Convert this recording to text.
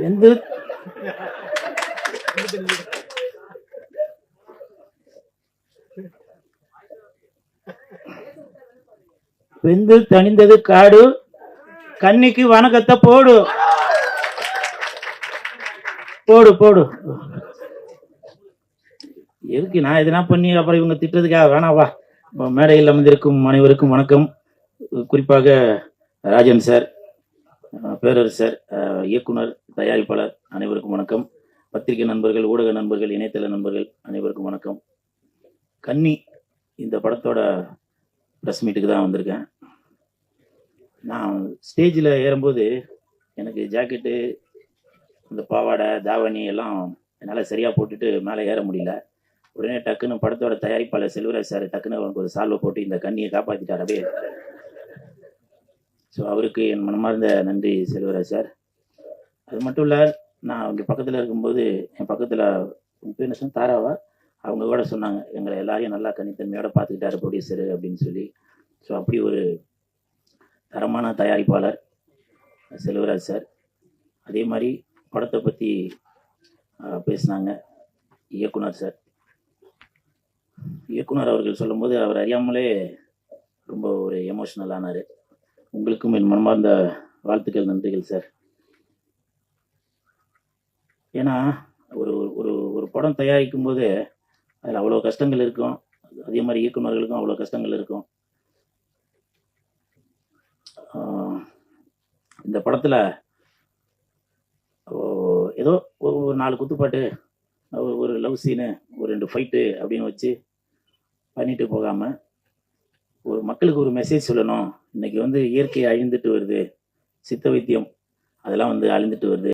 வெந்து வெந்து தணிந்தது காடு கன்னிக்கு வணக்கத்தை போடு. போடு போடு. எதுக்கு நான் எதுனா பண்ணி அப்புறம் இவங்க திட்டுறதுக்காக வேணாம் வா. மேடையில் அமர்ந்திருக்கும் அனைவருக்கும் வணக்கம். குறிப்பாக ராஜன் சார். பேரரசர் இயக்குனர் தயாரிப்பாளர் அனைவருக்கும் வணக்கம். பத்திரிகை நண்பர்கள் ஊடக நண்பர்கள் இணையதள நண்பர்கள் அனைவருக்கும் வணக்கம். கன்னி இந்த படத்தோட ப்ரெஸ் மீட்டுக்கு தான் வந்திருக்கேன். நான் ஸ்டேஜில் ஏறும்போது எனக்கு ஜாக்கெட்டு இந்த பாவாடை தாவணி எல்லாம் என்னால் சரியாக போட்டுட்டு மேலே ஏற முடியல. உடனே டக்குன்னு படத்தோட தயாரிப்பாளர் செல்வராஜ் சார் டக்குன்னு அவனுக்கு ஒரு சால்வை போட்டு இந்த கண்ணியை காப்பாற்றிட்டார் அப்படியே ஸோ அவருக்கு என் மனமார்ந்த நன்றி செல்வராஜ் சார். அது மட்டும் இல்லை நான் இங்கே பக்கத்தில் இருக்கும்போது என் பக்கத்தில் பேர் சொன்ன? தாராவா? அவங்க கூட சொன்னாங்க எங்களை எல்லாரையும் நல்லா கனித்தன்மையோட பார்த்துக்கிட்டாரு ப்ரொடியூசர் அப்படின்னு சொல்லி. ஸோ அப்படி ஒரு தரமான தயாரிப்பாளர் செல்வராஜ் சார். அதே மாதிரி படத்தை பற்றி பேசினாங்க இயக்குனர் சார். இயக்குனர் அவர்கள் சொல்லும்போது அவர் அறியாமலே ரொம்ப ஒரு எமோஷ்னல் ஆனார். உங்களுக்கும் என் மனமார்ந்த வாழ்த்துக்கள் நன்றிகள் சார் ஏன்னா ஒரு ஒரு ஒரு படம் தயாரிக்கும் போது அதில் அவ்வளோ கஷ்டங்கள் இருக்கும். அதே மாதிரி இயக்குனர்களுக்கும் அவ்வளோ கஷ்டங்கள் இருக்கும். இந்த படத்தில் ஏதோ ஒரு ஒரு நாலு குத்துப்பாட்டு ஒரு லவ் சீனு ஒரு ரெண்டு ஃபைட்டு அப்படின்னு வச்சு பண்ணிட்டு போகாமல் ஒரு மக்களுக்கு ஒரு மெசேஜ் சொல்லணும். இன்னைக்கு வந்து இயற்கை அழிந்துட்டு வருது. சித்த வைத்தியம் அதெல்லாம் வந்து அழிந்துட்டு வருது.